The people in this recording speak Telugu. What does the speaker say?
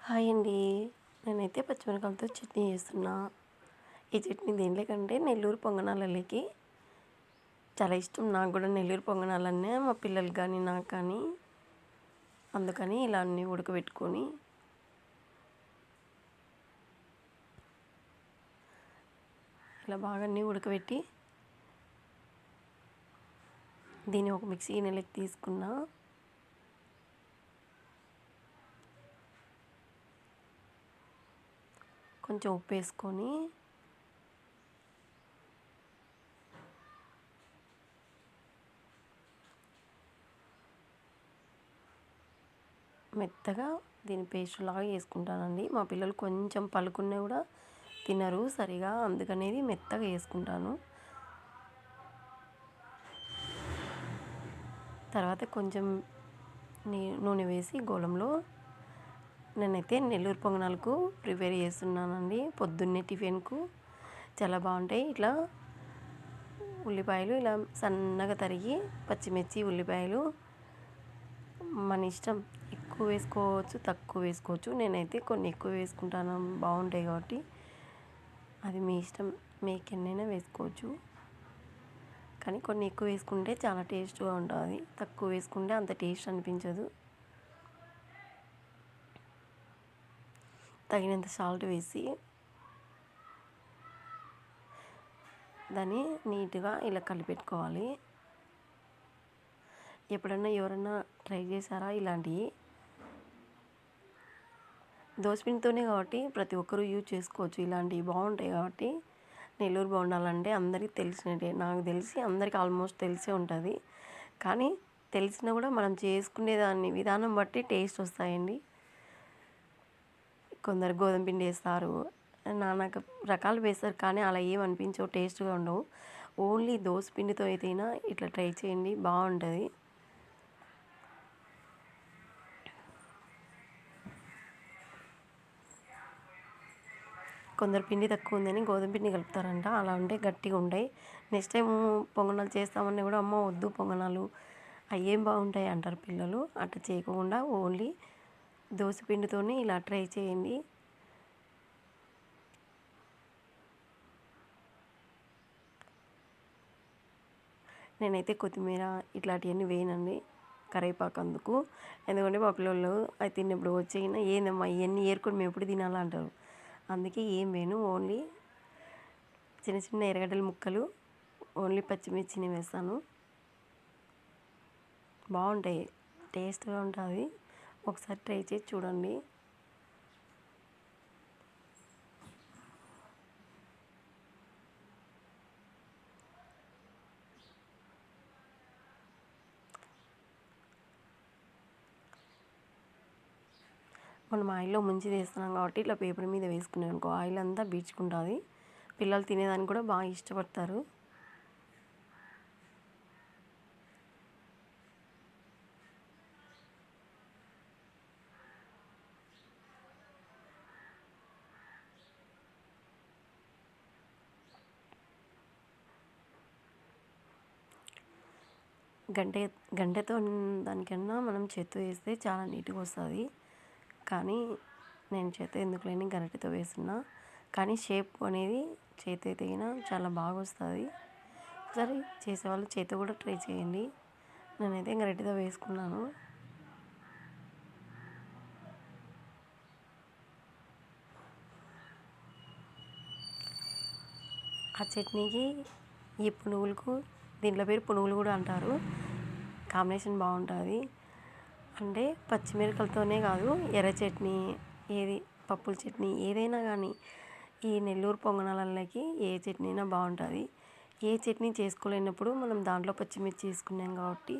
హాయ్ అండి. నేనైతే పచ్చిమిరపకాయలతో చట్నీ చేస్తున్నా. ఈ చట్నీ దేనిలోకంటే నెల్లూరు పొంగనాలకి చాలా ఇష్టం. నాకు కూడా నెల్లూరు పొంగనాలన్నే మా పిల్లలు కానీ నాకు కానీ. అందుకని ఇలా అన్నీ ఉడకబెట్టుకొని. ఇలా బాగా అన్నీ ఉడకబెట్టి. దీన్ని ఒక మిక్సీ గిన్నెలకి తీసుకున్నా. కొంచెం ఉప్పు వేసుకొని మెత్తగా దీని పేస్ట్ లాగా వేసుకుంటానండి మా పిల్లలు కొంచెం పలుకున్నా కూడా తినరు సరిగా అందుకనేది మెత్తగా వేసుకుంటాను తర్వాత కొంచెం నీ నూనె వేసి గోళంలో నేనైతే నెల్లూరు పొంగనాలకు ప్రిపేర్ చేస్తున్నానండి. పొద్దున్నే టిఫిన్కు చాలా బాగుంటాయి. ఇట్లా ఉల్లిపాయలు ఇలా సన్నగా తరిగి పచ్చిమిర్చి ఉల్లిపాయలు మన ఇష్టం. ఎక్కువ వేసుకోవచ్చు తక్కువ వేసుకోవచ్చు. నేనైతే కొన్ని ఎక్కువ వేసుకుంటాను. బాగుంటాయి కాబట్టి అది మీ ఇష్టం. మీకు ఎన్నైనా వేసుకోవచ్చు. కానీ కొన్ని ఎక్కువ వేసుకుంటే చాలా టేస్ట్గా ఉంటుంది. తక్కువ వేసుకుంటే అంత టేస్ట్ అనిపించదు. తగినంత సాల్ట్ వేసి దాన్ని నీట్గా ఇలా కలిపెట్టుకోవాలి. ఎప్పుడన్నా ఎవరన్నా ట్రై చేశారా ఇలాంటివి దోసపిండితోనే కాబట్టి ప్రతి ఒక్కరూ యూజ్ చేసుకోవచ్చు. ఇలాంటివి బాగుంటాయి కాబట్టి నెల్లూరు బాగుండాలంటే అందరికీ తెలిసినట్టే. నాకు తెలిసి అందరికీ ఆల్మోస్ట్ తెలిసే ఉంటుంది. కానీ తెలిసినా కూడా మనం చేసుకునే దాన్ని విధానం బట్టి టేస్ట్ వస్తాయండి. కొందరు గోధుమ పిండి వేస్తారు. నానా రకాలు వేస్తారు కానీ అలా ఏం అనిపించవు టేస్ట్గా ఉండవు. ఓన్లీ దోశ పిండితో అయితేనా ఇట్లా ట్రై చేయండి బాగుంటుంది. కొందరు పిండి తక్కువ ఉందని గోధుమ పిండి కలుపుతారంట అలా ఉంటే గట్టిగా ఉంటాయి. నెక్స్ట్ టైం పొంగనాలు చేస్తామని కూడా అమ్మ వద్దు పొంగనాలు అవి ఏం బాగుంటాయి అంటారు పిల్లలు. అట్లా చేయకుండా ఓన్లీ దోశ పిండితోనే ఇలా ట్రై చేయండి. నేనైతే కొత్తిమీర ఇట్లాంటివన్నీ వేయనండి కరివేపాకు అందుకు ఎందుకంటే మా పిల్లలు అవి తిన్నప్పుడు వచ్చేయినా ఏందమ్మా ఇవన్నీ ఏరుకొని మేము ఎప్పుడు తినాలంటారు. అందుకే ఏం వేయను ఓన్లీ చిన్న చిన్న ఎర్రగడ్డల ముక్కలు ఓన్లీ పచ్చిమిర్చిని వేస్తాను. బాగుంటాయి టేస్ట్గా ఉంటుంది ఒకసారి ట్రై చేసి చూడండి. మనం ఆయిల్లో ముంచి వేస్తున్నాం కాబట్టి ఇట్లా పేపర్ మీద వేసుకున్నాం అనుకో ఆయిల్ అంతా బీచుకుంటుంది పిల్లలు తినేదానికి కూడా బాగా ఇష్టపడతారు. గంట గంటెతో దానికన్నా మనం చేత్తో వేస్తే చాలా నీట్గా వస్తుంది. కానీ నేను చేత ఎందుకు లేని గరిటెతో వేస్తున్నా. కానీ షేప్ అనేది చేతి అయితే చాలా బాగా వస్తుంది. ఒకసారి చేసేవాళ్ళు చేతి కూడా ట్రై చేయండి. నేనైతే గరిటెతో వేసుకున్నాను. ఆ చట్నీకి ఈ పునుగులకు దీంట్లో పేరు పునుగులు కూడా అంటారు. కాంబినేషన్ బాగుంటుంది. అంటే పచ్చిమిరపకాయలతోనే కాదు ఎర్ర చట్నీ ఏది పప్పుల చట్నీ ఏదైనా కానీ ఈ నెల్లూరు పొంగనాలకి ఏ చట్నీ అయినా బాగుంటుంది. ఏ చట్నీ చేసుకోలేనప్పుడు మనం దాంట్లో పచ్చిమిర్చి వేసుకున్నాం కాబట్టి